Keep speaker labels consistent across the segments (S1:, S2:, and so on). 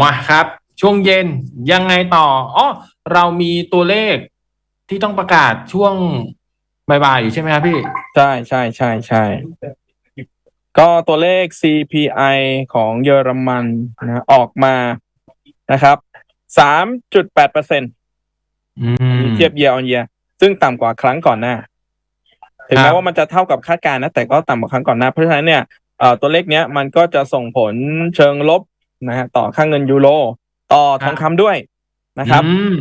S1: มาครับ ช่วงเย็นยังไงต่ออ๋อเรามีตัวเลขที่ต้องประกาศช่วงบ่ายๆอยู่ใช่ไหมครับพี่
S2: ใช่ใช่ใช่ใช่ก็ตัวเลข CPI ของเยอรมันนะออกมานะครับสามจุดแปดเปอร์เซ็นต์
S1: อืม
S2: เทียบ year on year ซึ่งต่ำกว่าครั้งก่อนหน้า ถึง
S1: ครั
S2: แม้
S1: บ
S2: ว่ามันจะเท่ากับคาดการณ์นะ แต่ก็ต่ำกว่าครั้งก่อนหน้า เพราะฉะนั้นเนี่ยเอ่อตัวเลขเนี้ยมันก็จะส่งผลเชิงลบ นะฮะต่อค่างเงินยูโรต่อทองคำด้วยนะครับ
S1: อืม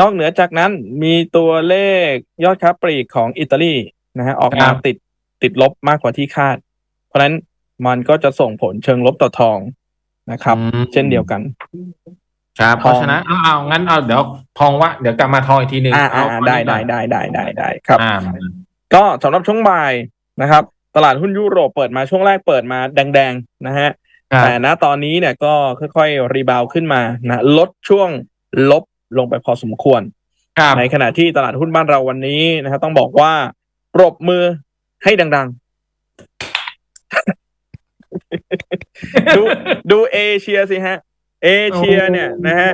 S2: นอกเหนือจากนั้นมีตัวเลขยอดค้าปลีกของอิตาลีนะฮะออกมา
S1: ครับ
S2: ติดติดลบมากกว่าที่คาด เพราะฉะนั้นมันก็จะส่งผลเชิงลบต่อทองนะครับ
S1: อืม
S2: เช่นเดียวกัน
S1: ครับ
S2: ทอง
S1: เพราะฉะนั้นเอาเอางั้นเอาเดี๋ยวทองว่าเดี๋ยวกลับมาทองอีกทีหนึ่ง
S2: อ่า
S1: เอา
S2: อ่า
S1: ตอน
S2: ได้
S1: นี้ก่
S2: ได้
S1: อน
S2: ได้ได้ได้ได้ครับ
S1: อ่า
S2: ก็สำหรับช่วงบ่ายนะครับ ตลาดหุ้นยุโรปเปิดมาช่วงแรกเปิดมาแดงๆนะฮะ
S1: ครับ
S2: แต่ณตอนนี้เนี่ยก็ค่อยๆ รีบาวด์ขึ้นมานะลดช่วงลบลงไปพอสมควร
S1: ครับ
S2: ในขณะที่ตลาดหุ้นบ้านเราวันนี้นะครับต้องบอกว่า ปรบมือให้ดังๆ ดูดูเอเชียสิฮะ เอเชียเนี่ยนะฮะ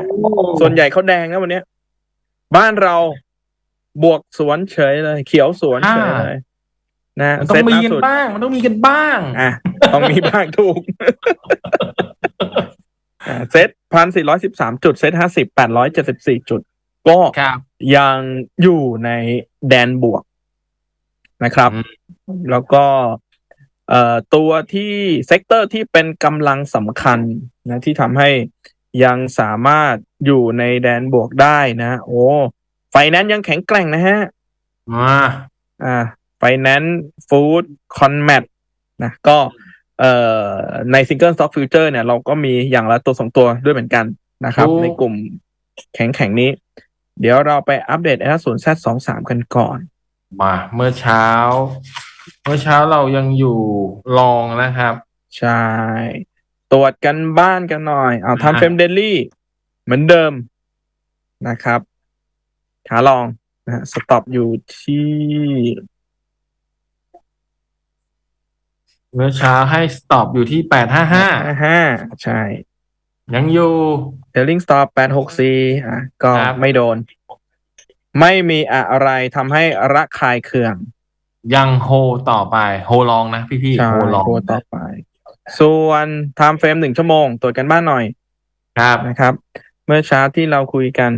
S2: ส่วนใหญ่เขาแดงนะวันเนี้ยบ้านเราบวกสวนเฉยเลย เขียวสวนเฉยเลย นะ
S1: มันต้อง
S2: เซ็ต
S1: มี
S2: ล่า
S1: กัน
S2: สุด
S1: บ้าง มันต้องมีกันบ้าง
S2: อะต้องมีบ้างถูกอะเซ็ตพันสี่ร้อยสิบสามจุด เซ็ตห้าสิบแปดร้อยเจ็ดสิบสี่จุด ก็
S1: ครับ
S2: ยังอยู่ในแดนบวกนะครับ
S1: อืม
S2: แล้วก็เอ่อตัวที่เซกเตอร์ที่เป็นกำลังสำคัญนะที่ทำให้ยังสามารถอยู่ในแดนบวกได้นะ โอ้ไฟแนนซ์ยังแข็งแกร่งนะฮะ
S1: มา
S2: อ่า ไฟแนนซ์ฟู้ดคอนแมทนะก็เอ่อในซิงเกิล Stock Future เนี่ยเราก็มีอย่างละตัวสองตัวด้วยเหมือนกันนะครับ ในกลุ่มแข็งแข็งๆนี้ เดี๋ยวเราไปอัปเดตไอ้ศูนย์แซสองสามกันก่อน
S1: มาเมื่อเช้า เมื่อเช้าเรายังอยู่ลองนะครับ
S2: ใช่ ตรวจกันบ้านกันหน่อยเอา
S1: อ่า
S2: ทำเฟรมเดลี่เหมือนเดิมนะครับ ขาลองนะฮะสต็อปอยู่ที่
S1: เมื่อเช้าให้สต็อปอยู่ที่แปดห้าห้า
S2: ห้าใช่
S1: ยังอยู่
S2: เดลลิงสต็อปแปดหกสี่อะก็
S1: ครับ
S2: ไม่โดน ไม่มีอะไรทำให้ระคายเคือง
S1: ยังโฮต่อไป โฮลองนะพี่พี่
S2: ใช่
S1: โฮลอง
S2: โคต่อไป ส่วนไทม์เฟรมหนึ่งชั่วโมงตรวจกันบ้านหน่อย
S1: ครับ
S2: นะครับ เมื่อเช้าที่เราคุยกัน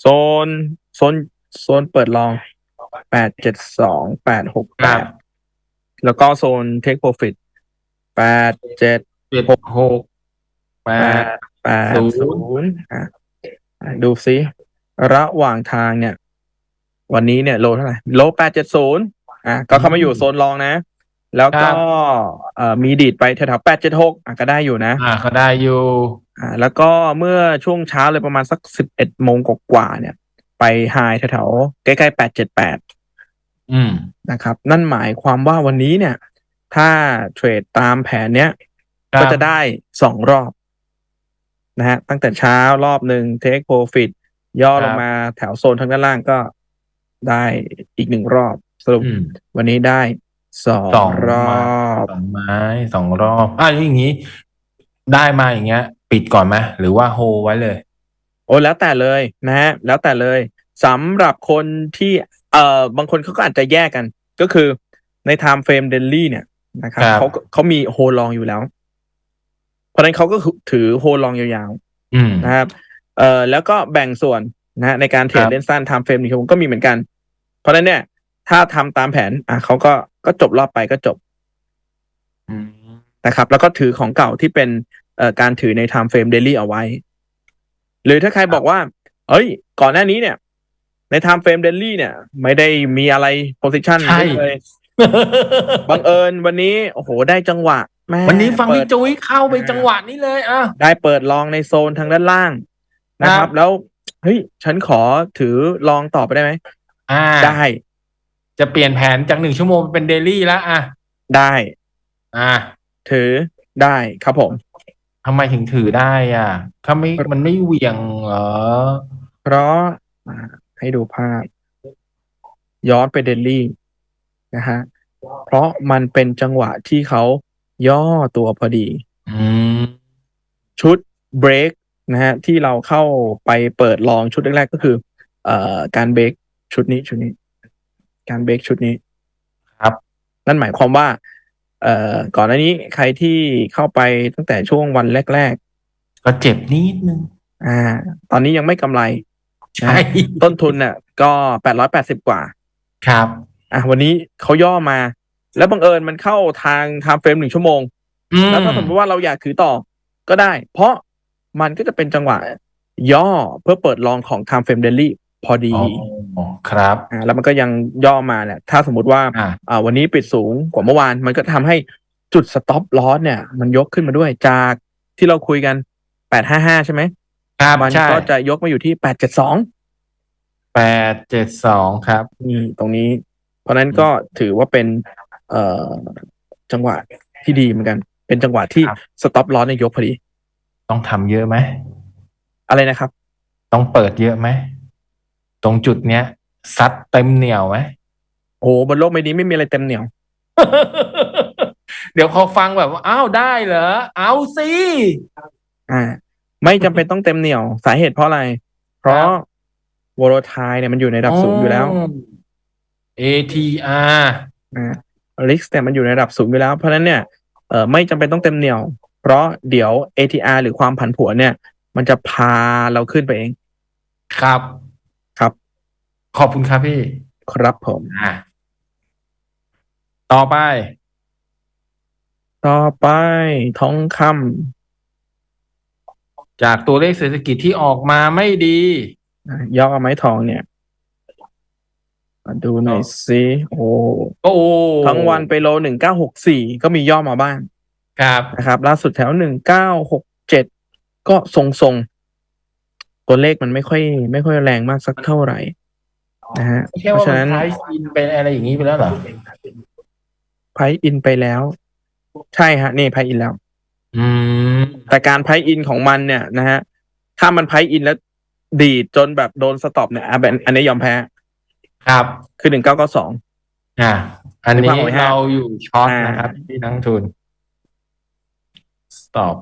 S2: โซน โซน โซนเปิดลองแปดเจ็ดสองแปดหก
S1: ค
S2: แป
S1: รับ
S2: ด แล้วก็โซนเทคโปรฟิตแปดเจ็ด
S1: เจ็ดหกแป
S2: แป
S1: ด
S2: ดแปด
S1: ศู
S2: ศู
S1: นย์
S2: นย์อะดูซิ ระหว่างทางเนี่ย วันนี้เนี่ยโลเท่าไหร่โลแปดเจ็ดศูนย์อะก็เข้ามาอยู่โซนรองนะ แล้วก็เอ่อมีดีดไปแถวๆแปดเจ็ดหกอะก็ได้อยู่นะ
S1: อ่าก็ได้อยู่
S2: อ่าแล้วก็เมื่อช่วงเช้าเลยประมาณสักสิบเอ็ดโมงกว่าๆเนี่ย ไปไฮแถวๆใกล้ๆแปดเจ็ดแปด
S1: อืม
S2: นะครับ นั่นหมายความว่าวันนี้เนี่ย ถ้าเทรดตามแผนเนี้ย
S1: ครับ
S2: ก็จะได้สองรอบนะฮะตั้งแต่เช้ารอบหนึ่งเทคโปรฟิตย่อลงมาแถวโซนทางด้านล่างก็ได้อีกหนึ่งรอบสรุป
S1: อืม
S2: วันนี้ได้สอง
S1: สอง
S2: รอบ
S1: สองไม้สองรอบอะอย่างนี้ ได้มาอย่างเงี้ย ปิดก่อนไหมหรือว่าโฮไว้เลย
S2: โอ้แล้วแต่เลยนะฮะแล้วแต่เลยสำหรับคนที่ เอ่อบางคนเขาก็อาจจะแยกกัน ก็คือใน time frame daily เนี่ยนะครับ
S1: ครับ
S2: เขาเขามีโฮลองอยู่แล้ว เพราะฉะนั้นเขาก็ถือโฮลองยาว
S1: อืม
S2: ๆนะครับ เอ่อแล้วก็แบ่งส่วนนะฮะในการเทร
S1: ค
S2: ด
S1: รับ
S2: เล่นสั้น time frame นี่ก็มีเหมือนกัน เพราะฉะนั้นเนี่ย ถ้าทำตามแผน อะเขาก็ก็จบรอบไปก็จบ
S1: อืม
S2: นะครับ แล้วก็ถือของเก่าที่เป็นเอ่อการถือใน time frame daily เอาไว้ หรือถ้าใครบอกว่า เอ้ย ก่อนหน้านี้เนี่ย ใน time frame daily เนี่ย ไม่ได้มีอะไร position
S1: ใช่
S2: เลยบังเอิญวันนี้ โอ้โห ได้จังหวะแม่
S1: วันนี้ฟัง
S2: เปิ
S1: พี่
S2: ด
S1: จุ้ยเข้าไปจังหวะนี้เลยอะ
S2: ได้เปิดลองในโซนทางด้านล่างนะค
S1: ครั
S2: รับ
S1: บ
S2: แล้วเฮ้ย ฉันขอถือลองต่อไปได้ไหม
S1: อ่า
S2: ได้
S1: จะเปลี่ยนแผนจากหนึ่งชั่วโมงเป็นเดลี่แล้วอะ
S2: ได้
S1: อ่า
S2: ถือได้ครับผม
S1: ทำไมถึงถือได้อะถ้าไม่มันไม่เหวี่ยงเหรอ
S2: เพราะอ่า ให้ดูภาพ ย้อนไปเดลลี่นะฮะเพราะมันเป็นจังหวะที่เขาย่อตัวพอดี
S1: อืม
S2: ชุดเบรกนะฮะที่เราเข้าไปเปิดลองชุดแรกๆก็คือ เอ่อการเบรกชุดนี้ชุดนี้ การเบรกชุดนี้
S1: ครับ
S2: นั่นหมายความว่า เอ่อก่อนหน้านี้ใครที่เข้าไปตั้งแต่ช่วงวันแรก
S1: ก็เจ็บนิดนึง
S2: ๆอ่า ตอนนี้ยังไม่กำไร
S1: ใช่
S2: ต้นทุนเนี่ยก็แปดร้อยแปดสิบกว่า
S1: ครับ
S2: อะวันนี้เขาย่อมา แล้วบังเอิญมันเข้าทางไทม์เฟรมหนึ่งชั่วโมง
S1: อืม
S2: แล้วถ้าสมมติว่าเราอยากถือต่อก็ได้ เพราะมันก็จะเป็นจังหวะย่อเพื่อเปิดลองของ Time Frame Daily พอดี
S1: อ๋อครับ
S2: อ่าแล้วมันก็ยังย่อมาแหละถ้าสมมติว่า
S1: อ่า
S2: อ่าวันนี้ปิดสูงกว่าเมื่อวาน มันก็ทำให้จุด stop loss เนี่ย มันยกขึ้นมาด้วยจากที่เราคุยกัน855ใช่ไหม
S1: ครับ
S2: มัน
S1: ใช่
S2: ก็จะยกมาอยู่ที่872
S1: แปดเจ็ดสองครับ
S2: นี่ตรงนี้ เพราะฉะนั้นก็ถือว่าเป็น เอ่อจังหวะที่ดีเหมือนกัน เป็นจังหวะที่
S1: ครับ
S2: stop loss เนี่ยยกพอดี
S1: ต้องทำเยอะไหม
S2: อะไรนะครับ
S1: ต้องเปิดเยอะไหม ตรงจุดเนี้ย ซัดเต็มเหนียวไหม
S2: โอ้โหบนโลกใบนี้ไม่มีอะไรเต็มเหนียว
S1: เดี๋ยวเขาฟังแบบว่า อ้าวได้เหรอ เอาสิ
S2: อ่า ไม่จำเป็นต้องเต็มเหนียว สาเหตุเพราะอะไร เพราะวอลทายเนี่ยมันอยู่ในระดับสูงอยู่แล้ว
S1: ATR
S2: อ่าลิกเนี่ยมันอยู่ในระดับสูงอยู่แล้ว เพราะฉะนั้นเนี่ยเออไม่จำเป็นต้องเต็มเหนียว เพราะเดี๋ยว ATR หรือความผันผวนเนี่ย มันจะพาเราขึ้นไปเอง
S1: ครับ
S2: ครับ
S1: ขอบคุณครับพี่
S2: ครับผม
S1: อะต่อไป
S2: ต่อไปทองค
S1: จากตัวเลขเศรษฐกิจที่ออกมาไม่ดีำ
S2: อะย่อไม้ทองเนี่ยมาดูหน่อยสิโอ้
S1: โอ้
S2: ทั้งวันไปโลหนึ่งเก้าหกสี่ก็มีย่อมาบ้าง
S1: ครับ
S2: นะครับ ล่าสุดแถวหนึ่งเก้าหกเจ็ดก็ทรงๆตัวเลขมันไม่ค่อย ไม่ค่อยแรงมากสักเท่าไหร่นะฮะ
S1: ไม่ใช่
S2: เพ
S1: ว่า
S2: ราะฉะ
S1: มั
S2: นั้นน
S1: ท้ายซีนเป็นอะไรอย่างนี้ไปแล้วเหรอ
S2: ไพอินไปแล้ว ใช่ฮะ นี่ไพอินแล้ว
S1: อืม
S2: แต่การไพอินของมันเนี่ยนะฮะ ถ้ามันไพอินแล้วดีดจนแบบโดนสต็อปเนี่ยอะแบบอันนี้ยอมแพ้
S1: ครับ
S2: คือหนึ่งเก้าเก้าสอง
S1: อะอัน
S2: นึก
S1: นี้
S2: ภาพออกไหมฮะ
S1: เราอยู่ช็อต
S2: อ่าน
S1: นะครับที่นักทุน stop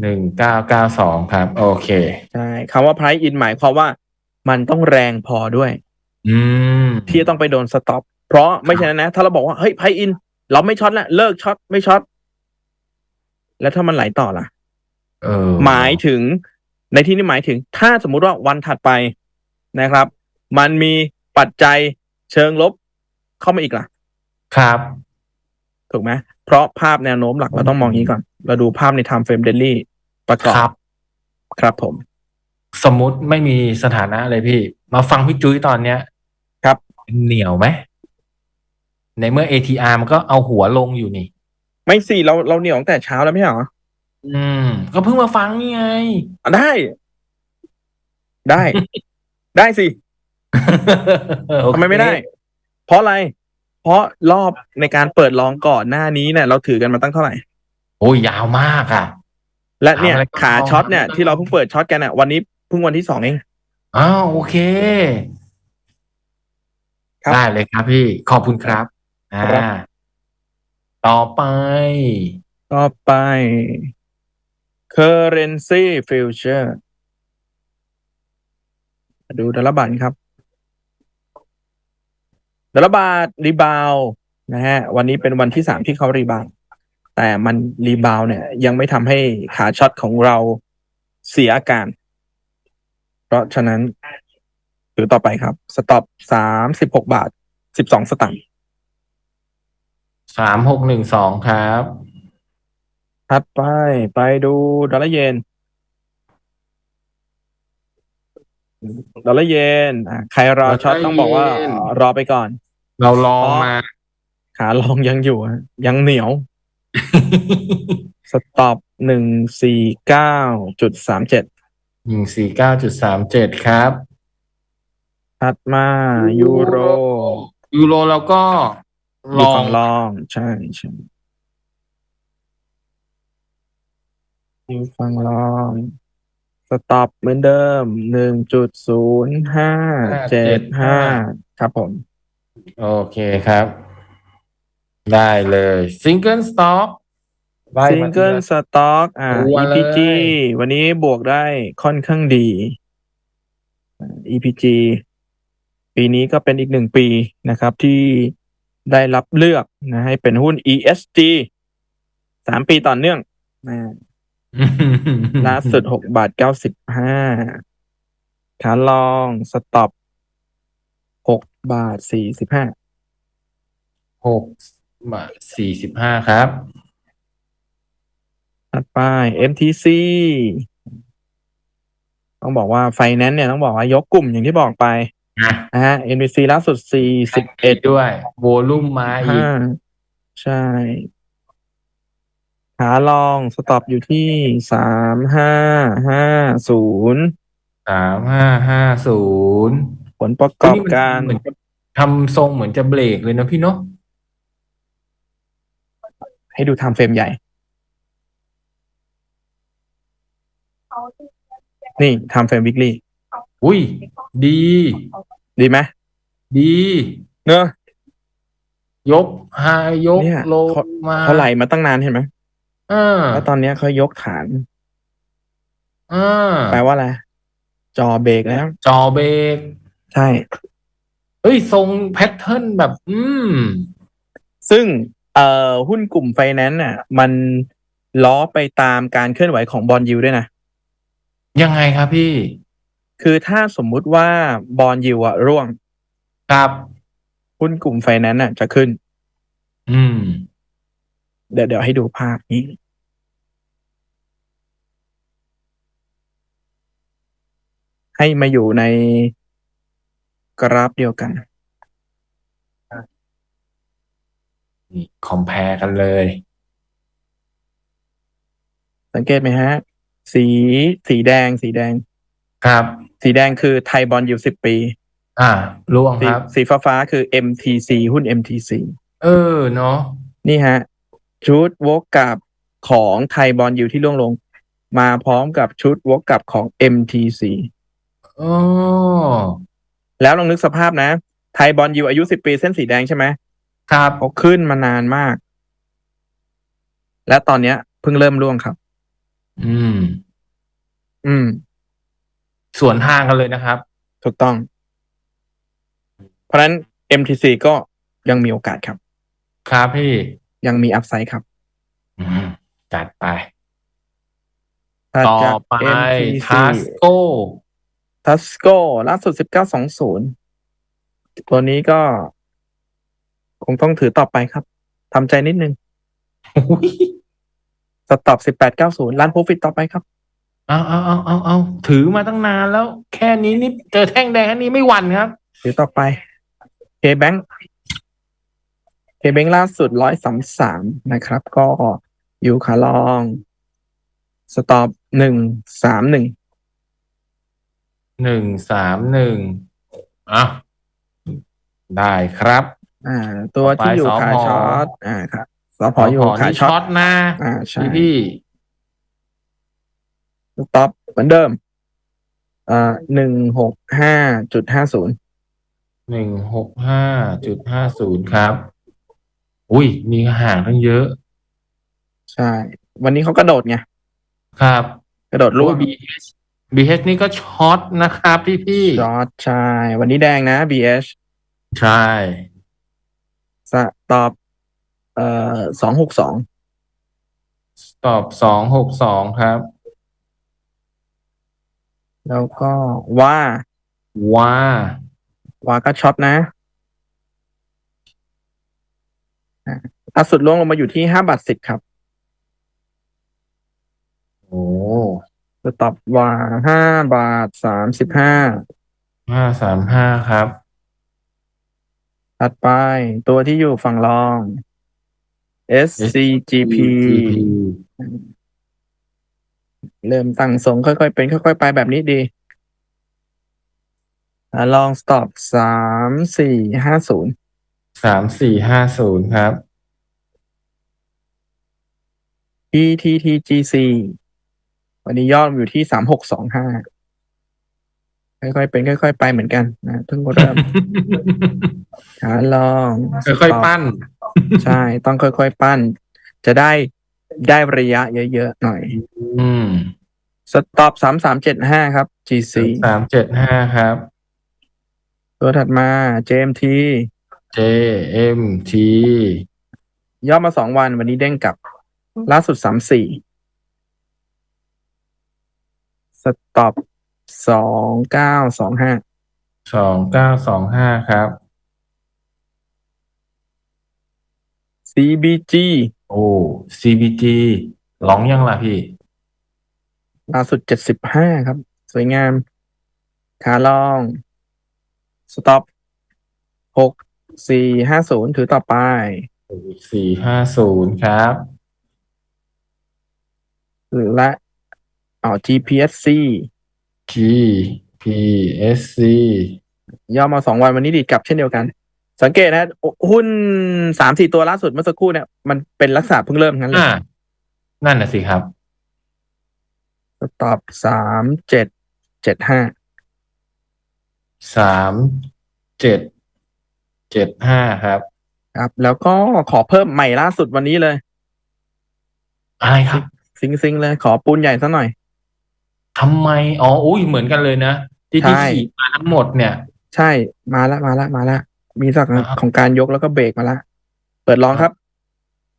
S1: หนึ่งเก้าเก้าสองครับ โอเค
S2: ใช่คำว่าไพอินหมายความว่ามันต้องแรงพอด้วย
S1: อืม
S2: ที่จะต้องไปโดนสต็อปเพราะไม่ฉะนั้นนะ ถ้าเราบอกว่า เฮ้ยไพอินเราไม่ช็อตละเลิกช็อตไม่ช็อต แล้วถ้ามันไหลต่อล่ะ
S1: เออ
S2: หมายถึงในที่นี้หมายถึง ถ้าสมมุติว่าวันถัดไปนะครับ มันมีปัจจัยเชิงลบเข้ามาอีกล่ะ
S1: ครับ
S2: ถูกไหมเพราะภาพแนวโน้มหลักเราต้องมองอย่างนี้ก่อน เราดูภาพใน time frame daily ประกอบ
S1: ครับ
S2: ครับผม
S1: สมมุติไม่มีสถานะเลยพี่ มาฟังพี่จุ้ยตอนเนี้ย
S2: ครับ
S1: เหนียวไหมในเมื่อ ATR มันก็เอาหัวลงอยู่นี่
S2: ไม่สิเราเราเหนียวตั้งแต่เช้าแล้วไม่ใช่เหรอ
S1: อืม ก็เพิ่งมาฟังนี่ไง
S2: อะได้ ได้ ได้สิทำไมไม่ได้ เพราะอะไร เพราะรอบในการเปิดลองก่อนหน้านี้เนี่ย เราถือกันมาตั้งเท่าไหร่
S1: โอ้ยยาวมากอะ
S2: และเนี่ย
S1: เอาอะไร
S2: ขา
S1: เอา
S2: ช็อตเนี่ย
S1: เอา
S2: ที่เราเพิ่งเปิดช็อตกันอะวันนี้เพิ่งวันที่สองเอง
S1: อ้าวโอเค
S2: ครับ
S1: ได้เลยครับพี่ ขอบคุณครับ อ่า
S2: ครับ
S1: ต่อไป
S2: ต่อไป currency future ดูดอลลาร์บาทครับดอลลาร์บาทรีบาวนะฮะ วันนี้เป็นวันที่สามที่เขารีบาวแต่มันรีบาวเนี่ย ยังไม่ทำให้ขาช็อตของเราเสียอาการ เพราะฉะนั้นถือต่อไปครับ สต็อปสามสิบหกบาทสิบสองสตางค์
S1: สามหกหนึ่งสองครับ
S2: ถัดไป ไปดูดอลลาร์เยนดอลลาร์เยนอะใครรอช็อตต้องบอกว่า
S1: ดอลลาร์เยน
S2: รอไปก่อน
S1: เราลองมา
S2: ขาลองยังอยู่ฮะยังเหนียว สต็อปหนึ่งสี่เก้าจุดสามเจ็ด
S1: หนึ่งสี่เก้าจุดสามเจ็ดครับ
S2: ถัดมายูโร
S1: ยูโรแล้วก็
S2: อ
S1: ล
S2: ยู่
S1: อง
S2: ฝั่งลองใช่ใช่อยู่ฝั่งลองสต็อปเหมือนเดิมหนึ่งจุดศูนย์ห้าเจ็ดห้าครับผม
S1: โอเคครับ ได้เลยซิงเกิลสต็อปไล่
S2: ซิง
S1: มาที
S2: เกิล
S1: ละ
S2: สต็อกอ่า
S1: ตัวเลย
S2: EPG วันนี้บวกได้ค่อนข้างดีอ่า EPG ปีนี้ก็เป็นอีกหนึ่งปีนะครับ ที่ ได้รับเลือกนะให้เป็นหุ้น ESG สามปีต่อเนื่องนะล่าสุดหกบาทเก้าสิบห้าขาลองสต็อปหกบาทสี่สิบห้า
S1: หกบาทสี่สิบห้าครับ
S2: ถัดไป MTC ต้องบอกว่าไฟแนนซ์เนี่ยต้องบอกว่ายกกลุ่มอย่างที่บอกไป
S1: อะ
S2: นะฮะ MTC ล่าสุด 41
S1: ด้วย โวลุ่มมาอีก
S2: ห้าใช่ ขาลองสต็อปอยู่ที่สามห้าห้าศูนย์
S1: สามห้าห้าศูนย์
S2: ผลประกอบการ
S1: เหมือนจะทำทรงเหมือนจะเบรกเลยนะพี่เนาะ
S2: ให้ดูไทม์เฟรมใหญ่ นี่ไทม์เฟรมวิกฤต
S1: อุ้ย ดี
S2: ดีไหม
S1: ดี
S2: เนอะ
S1: ยกไฮยก
S2: เนี่ย
S1: โล
S2: เขา
S1: มา
S2: เขาไหลมาตั้งนานเห็นไหม
S1: เออ
S2: แล้วตอนเนี้ยเขายกฐาน
S1: เออ
S2: แปลว่าอะไร จอเบรกแล้ว
S1: จอเบรก
S2: ใช่
S1: เอ้ย ทรงแพทเทิร์นแบบ อืม
S2: ซึ่งเอ่อหุ้นกลุ่มไฟแนนซ์น่ะ มันล้อไปตามการเคลื่อนไหวของบอลยูด้วยนะ
S1: ยังไงครับพี่
S2: คือถ้าสมมุติว่าบอลยูอะร่วง
S1: ครับ
S2: หุ้นกลุ่มไฟแนนซ์น่ะจะขึ้น
S1: อืม
S2: เดี๋ยวเดี๋ยวให้ดูภาพนี้ ให้มาอยู่ในกราฟเดียวกัน
S1: นี่คอมเพลกันเลย
S2: สังเกตไหมฮะ สีสีแดงสีแดง
S1: ครับ
S2: สีแดงคือไทยบอลยูสิบปี
S1: อ่าล่วง
S2: สี
S1: ครับ
S2: สีฟ้าฟ้าๆคือ MTC หุ้น MTC
S1: เออเนาะ
S2: นี่ฮะ ชุดวกกลับของไทยบอลยูที่ล่วงลง มาพร้อมกับชุดวกกลับของ MTC
S1: อ๋อ
S2: แล้วลองนึกสภาพนะ ไทยบอลยูอายุสิบปีเส้นสีแดงใช่ไหม
S1: ครับ
S2: เขาขึ้นมานานมาก และตอนเนี้ยเพิ่งเริ่มร่วงครับ
S1: อืม
S2: อืม
S1: สวนทางกันเลยนะครับ
S2: ถูกต้อง เพราะฉะนั้น MTC ก็ยังมีโอกาสครับ
S1: ครับพี่
S2: ยังมีอัพไซด์ครับ
S1: อืมจัดไป
S2: ถัด
S1: ต่อ
S2: จาก
S1: ไป
S2: MTC
S1: ทัสโก
S2: ทัสโกล่าสุด1920ตัวนี้ก็ คงต้องถือต่อไปครับทำใจนิดนึงสต็อป1890ล้านโปรฟิตต่อไปครับ
S1: เอาเอาเอาเอาเอาถือมาตั้งนานแล้ว แค่นี้นี่เจอแท่งแดงอันนี้ไม่หวั่นครับ
S2: ถือต่อไป K-Bank K-Bank ล่าสุด133นะครับ ก็อยู่ขาลอง สต็อป131
S1: หนึ่งสามหนึ่งอะได้ครับ
S2: อ่า ตัวที่อยู่
S1: ต่อไป
S2: ขา
S1: สผ
S2: ช็อตอ่าครับสพอยู่ขา
S1: นี่
S2: ช็อ
S1: ช็อ
S2: ต
S1: ตนะ
S2: อ่าใช่
S1: พี่พี่
S2: สต็อปเหมือนเดิมอ่าหนึ่งหกห้าจุดห้าศูนย์
S1: หนึ่งหกห้าจุดห้าศูนย์ครับ อุ้ย มีห่างตั้งเยอะ
S2: ใช่ วันนี้เขากระโดดไง
S1: ครับ
S2: กระโดดร่วง
S1: บีเอชบีเอชนี่ก็ช็อตนะครับพี่พี่
S2: ช็อตใช่ วันนี้แดงนะ BH
S1: ใช่
S2: สต็อปเอ่อสองหกสอง
S1: ตอบสองหกสองครับ
S2: แล้วก็ว่า
S1: ว้า
S2: ว่าก็ช็อตนะอะล่าสุดล่วงลงมาอยู่ที่ห้าบาทสิบครับ
S1: โอ้
S2: สต็อปว่าห้าบาทสามสิบห้า
S1: ห้าสามห้าครับ
S2: ถัดไปตัวที่อยู่ฝั่งรอง SCGP เริ่มตั้งทรงค่อยๆ เป็นค่อยๆ ไปแบบนี้ดีอะลองสต็อปสามสี่ห้าศูนย์
S1: สามสี่ห้าศูนย์ครับ
S2: PTTGC วันนี้ยอดอยู่ที่สามหกสองห้าค่อยๆเป็นค่อยๆไปเหมือนกันนะเพิ่งเริ่มขาลอง
S1: ค่อยๆปั้น
S2: ใช่ ต้องค่อยๆปั้น จะได้ได้ระยะเยอะๆหน่อย
S1: อืม
S2: สต็อปสามสามเจ็ดห้าครับ GC
S1: สามเจ็ดห้าครับ
S2: ตัวถัดมา JMT
S1: JMT
S2: ย่อมาสองวันวันนี้เด้งกลับ ล่าสุดสามสี่สต็อปสองเก้าสองห้า
S1: สองเก้าสองห้าครับ
S2: CBG
S1: โอ้ CBG ร้องยังล่ะพี่
S2: ล่าสุดเจ็ดสิบห้าครับ สวยงาม ขาลอง สต็อปหกสี่ห้าศูนย์ถือต่อไป
S1: สี่ห้าศูนย์ครับ
S2: และอ๋อ GPSC
S1: G P S C
S2: ย่อมาสองวันวันนี้ดีดกลับเช่นเดียวกัน สังเกตนะหุ้นสามสี่ตัวล่าสุดเมื่อสักครู่เนี่ย มันเป็นลักษณะเพิ่งเริ่มทั้งนั้นเลย
S1: อ่านั่นน่ะสิครับ
S2: ส ต็อปสามเจ็ดเจ็ดห้า
S1: สามเจ็ดเจ็ดห้าครับ
S2: ครับ แล้วก็ขอเพิ่มใหม่ล่าสุดวันนี้เลย
S1: อะไรครับ
S2: ซิงซิงๆเลยขอปูนใหญ่ซะหน่อย
S1: ทำไม อ๋ออุ้ยเหมือนกันเลยนะ ที่ที่
S2: ใช่
S1: ขี่มาทั้งหมดเนี่ย
S2: ใช่มาละมาละมาละมีสัก
S1: อ่า
S2: ของการยกแล้วก็เบรกมาละ เปิดลองครับ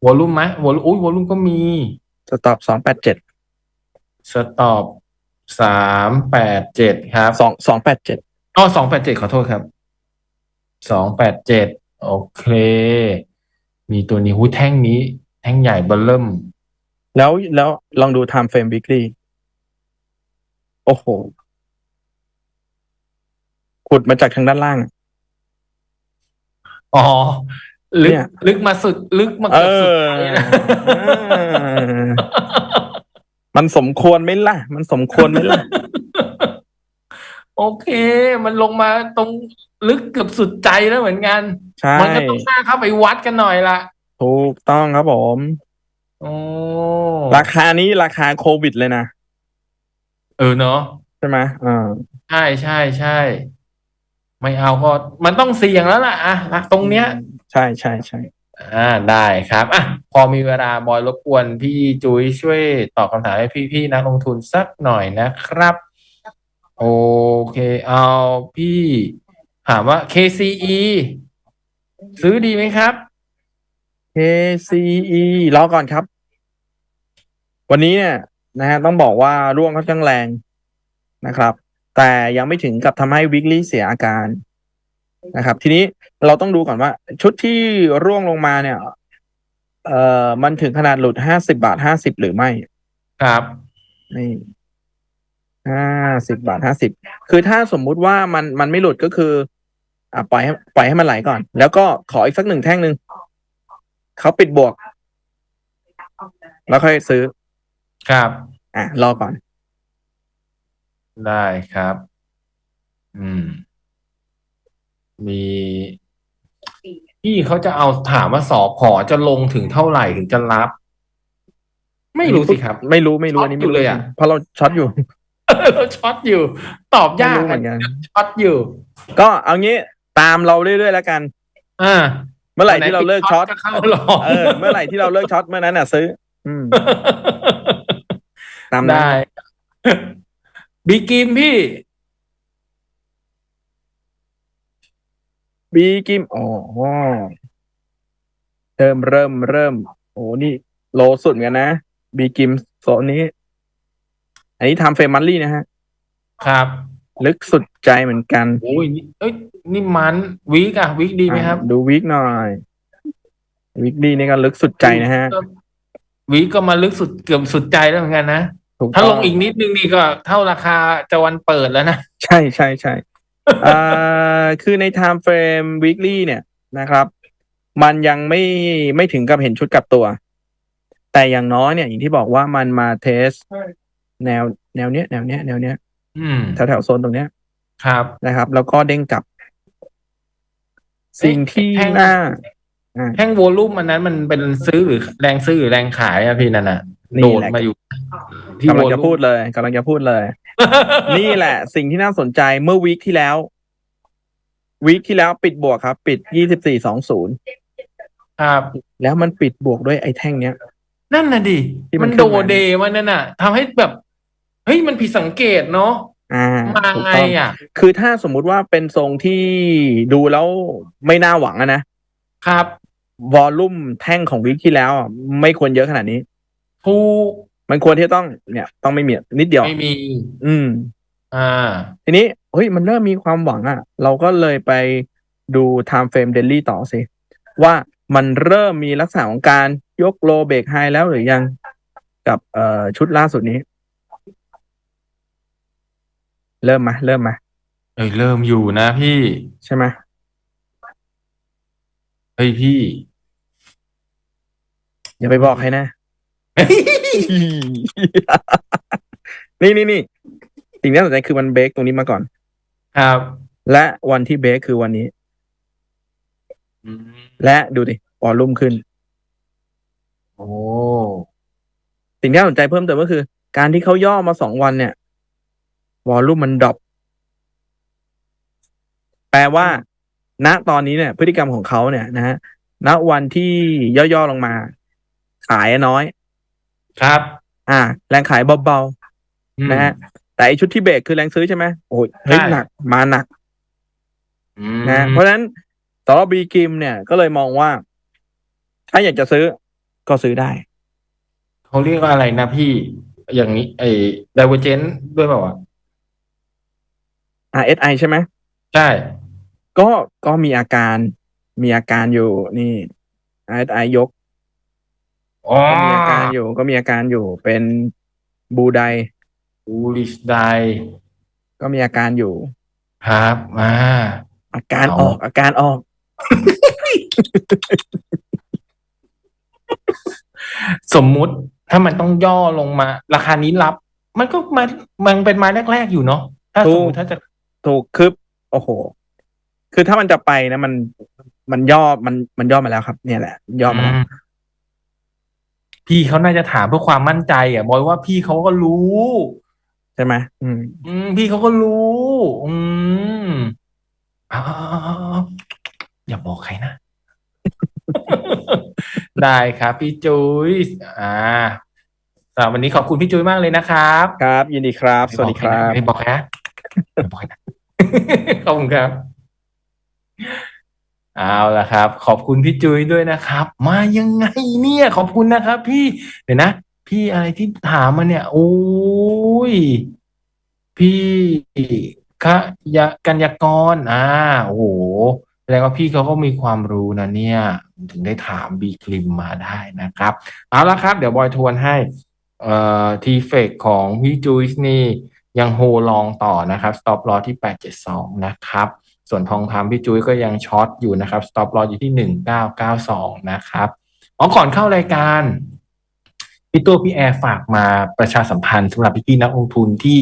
S1: วอลลุ่มไหมวอลลุ่มอุ้ยวอลลุ่มก็มี
S2: สต็อปสองแปดเจ็ด
S1: สต็อปสามแปดเจ็ดครับ
S2: สองสองแปดเจ็ด
S1: อ๋อสองแปดเจ็ดขอโทษครับสองแปดเจ็ดโอเค มีตัวนี้หูแท่งนี้ แท่งใหญ่เบอร์เริ่ม
S2: แล้วแล้วลองดู time frame weekly โอ้โห ขุดมาจากทางด้านล่าง
S1: อ๋อ ลึก
S2: เนี่ย
S1: ลึกมาสุด ลึกมา
S2: เอ
S1: เกือบสุด
S2: อ
S1: ไปนะ
S2: มันสมควรไหมล่ะ มันสมควรไหมล่ะ
S1: โอเค มันลงมาตรงลึกเกือบสุดใจแล้วเหมือนกัน
S2: ใช่
S1: มันก็ต้องน่าเข้าไปวัดกันหน่อยละ
S2: ถูกต้องครับผม
S1: โอ้
S2: ราคานี้ราคาโควิดเลยนะ
S1: เออเนาะ
S2: ใช่ไหมอ่า
S1: ใช่ใช่ใช่ไม่เอาก็มันต้องเสี่ยงแล้วล่ะอะตรงเนี้ย
S2: ใช่ใช่ใช่
S1: อ่าได้ครับอะพอมีเวลาบอยรบกวนพี่จุ้ยช่วยตอบคำถามให้พี่ๆนักลงทุนสักหน่อยนะครับ โอเค เอาพี่ถามว่า KCE ซื้อดีไหมครับ
S2: KCE รอก่อนครับ วันนี้เนี่ยนะฮะต้องบอกว่าร่วงค่อนข้างแรงนะครับ แต่ยังไม่ถึงกับทำให้วิกฤตเสียอาการนะครับ ทีนี้ เราต้องดูก่อนว่า ชุดที่ร่วงลงมาเนี่ย เอ่อมันถึงขนาดหลุดห้าสิบาทห้าสิบหรือไม่
S1: ครับ
S2: นี่ห้าสิบบาทห้าสิบคือถ้าสมมุติว่ามันมันไม่หลุดก็คือ อะปล่อยให้ปล่อยให้มันไหลก่อน แล้วก็ขออีกสักหนึ่งแท่งหนึ่งเขาปิดบวก แล้วค่อยซื้อ
S1: ครับ
S2: อะรอก่อน
S1: ได้ครับ อืม มี พี่เขาจะเอาถามว่าสอพอจะลงถึงเท่าไหร่ถึงจะรับ ไม่รู้สิครับ
S2: ไม่รู้ไม่รู้อันนี้
S1: ช็อตอยู่
S2: ไม่รู้
S1: เลยอะ
S2: เพราะเราช็อตอยู่
S1: เราช็อตอยู่ ตอบ
S2: ไม่
S1: ยาก
S2: รู้เหมื
S1: อะ
S2: อนกัน
S1: ช็อตอยู่
S2: ก็เอางี้ตามเราเรื่อยๆแล้วกัน
S1: อ่า
S2: เมื่อไหร่ที่เราเลิกช็อต
S1: ก็เข้าหรอ
S2: เออเมื่อไหร่ที่เราเลิกช็อตเมื่อนั้นอะ ซื้อ อืมตามนั้น
S1: ได้บีกิมพี่
S2: บีกิมอ๋อเริ่มเริ่มเริ่มโอ้นี่โลสุดเหมือนกันนะบีกิมโซนนี้ อันนี้ทำเฟรมมันลี่นะฮะ
S1: ครับ
S2: ลึกสุดใจเหมือนกัน
S1: โอ้ยนี่เอ้ยนี่มันวิกอะวิกดีไหมครับ
S2: อะดูวิกหน่อย วิกดีนี่ก็ลึกสุดใจนะฮะ
S1: วิกก็มาลึกสุดเกือบสุดใจแล้วเหมือนกันนะ
S2: ถูก
S1: ถ้า
S2: ต้
S1: ลงอีกนิดนึงนี่ก็เท่าราคาจะวันเปิดแล้วนะ
S2: ใช่ใช่ใช่ อ่าคือใน time frame weekly เนี่ยนะครับ มันยังไม่ไม่ถึงกับเห็นชุดกลับตัว แต่อย่างน้อยเนี่ย อย่างที่บอกว่ามันมาเทส แนวแนวเนี้ยแนวเนี้ยแนวเนี้ย
S1: อืม
S2: แถวแถวๆโซนตรงเนี้ย
S1: ครับ
S2: นะครับ แล้วก็เด้งกลับ สิ่งที่
S1: แท่ง
S2: น่าอ่า
S1: แท่งโวลูมอันนั้นมันเป็นซื้อหรือแรงซื้อหรือแรงขายอะพี่นั่นน่ะ
S2: นี่
S1: โดด
S2: แหละ
S1: มาอยู่
S2: กำลังจะพูดเลยกำลังจะพูดเลย นี่แหละ สิ่งที่น่าสนใจเมื่อวีคที่แล้ววีคที่แล้วปิดบวกครับ ปิดยี่สิบสี่สองศูนย์
S1: ครับ
S2: แล้วมันปิดบวกด้วยไอ้แท่งเนี้ย
S1: นั่นน่ะดิ
S2: ที่มั
S1: มันน
S2: ขึ้น
S1: โด
S2: มา
S1: เดมันนั่นน่ะทำให้แบบ เฮ้ยมันผิดสังเกตเนาะ
S2: อ่า
S1: มา
S2: ถูก
S1: ไง
S2: ต้อง
S1: อะ
S2: คือถ้าสมมุติว่าเป็นทรงที่ดูแล้วไม่น่าหวังอะนะ
S1: ครับ
S2: วอลลุ่มแท่งของวิกที่แล้วอะไม่ควรเยอะขนาดนี้
S1: ถูก
S2: มันควรที่จะต้องเนี่ย ต้องไม่มีนิดเดียว
S1: ไม่มี
S2: อืม
S1: อ่า
S2: ทีนี้เฮ้ยมันเริ่มมีความหวังอะ่ะ เราก็เลยไปดู time frame daily ต่อสิ ว่ามันเริ่มมีลักษณะของการยกโลเบรกไฮแล้วหรือยังกับเอ่อชุดล่าสุดนี้ เริ่มมา เริ่มมา
S1: เอ้ยเริ่มอยู่นะพี่
S2: ใช่ไหม
S1: เฮ้ยพี่
S2: อย่าไปบอกใครนะ นี่นี่นี่สิ่งที่น่าสนใจคือมันเบรกตรงนี้มาก่อน
S1: ครับ
S2: และวันที่เบรกคือวันนี้
S1: อืม
S2: และดูดิวอลลุ่มขึ้น
S1: โอ้
S2: สิ่งที่น่าสนใจเพิ่มเติมก็คือ การที่เขาย่อมาสองวันเนี่ยวอลลุ่มมันดรอปแปลว่า ณตอนนี้เนี่ย พฤติกรรมของเขาเนี่ยนะฮะณวันที่ย่อๆลงมา ขายน้อย
S1: ครับ
S2: อ่า แรงขายเบา
S1: อืม
S2: ๆนะฮะแต่ไอชุดที่เบรกคือแรงซื้อใช่ไหมโอ้ยเฮ้ย
S1: ใช่
S2: หนักมาหนัก
S1: อืม
S2: นะเพราะฉะนั้นสำหรับบีกิมเนี่ยก็เลยมองว่า ถ้าอยากจะซื้อก็ซื้อได้
S1: เขาเรียกว่าอะไรนะพี่อย่างนี้ ไอ้ divergent ด้วยเปล่าวะ
S2: RSI ใช่ไหม
S1: ใช่
S2: ก็ก็มีอาการมีอาการอยู่นี่ RSI ยก
S1: อ๋อ
S2: ก็ มีอาการอยู่ก็มีอาการอยู่เป็นบูได
S1: บูลิชได
S2: ก็มีอาการอยู่
S1: ครับมา
S2: อาการ
S1: เอา
S2: ออก อาการออก
S1: สมมุติถ้ามันต้องย่อลงมา ราคานี้รับ มันก็มามันเป็นไม้แรก ๆ อยู่เนาะถ้าสมมติถ้าจะ
S2: ถูกคือโอ้โห คือถ้ามันจะไปนะ มันมันย่อมันมันย่อมาแล้วครับ เนี่ยแหละ ย่อมาแล้ว
S1: อืม พี่เขาน่าจะถามเพื่อความมั่นใจ อะ บอยว่าพี่เขาก็รู้
S2: ใช่ไหมอืม
S1: อืม พี่เขาก็รู้ อืมเอ้าวอย่าบอกใครนะ ได้ครับ พี่จุ้ยอ่าสำหรับวันนี้ขอบคุณพี่จุ้ยมากเลยนะครับ
S2: ครับ ยินดีครับ สวัสดีครับ
S1: ไม่บอกใครนะไม่บอกใครนะขอบคุณครับ เอาละครับ ขอบคุณพี่จุ้ยด้วยนะครับ มายังไงเนี่ย ขอบคุณนะครับ พี่เดี๋ยวนะ พี่อะไรที่ถามมาเนี่ย โอ้ย พี่ขยะกัญญากรอ่าโอ้โหแสดงว่าพี่เขาก็มีความรู้นะเนี่ย ถึงได้ถามบีคลิมมาได้นะครับ เอาละครับ เดี๋ยวบอยทวนให้เอ่อทีเฟกของพี่จุ้ยนี่ยังโฮลองต่อนะครับ สต็อปลอที่ 872 นะครับ ส่วนทองคำพี่จุ้ยก็ยังช็อตอยู่นะครับสต็อปลออยู่ที่ 1992 นะครับอ๋อก่อนเข้ารายการพี่ตัวพี่แอร์ฝากมาประชาสัมพันธ์สำหรับพี่ๆนักลงทุนที่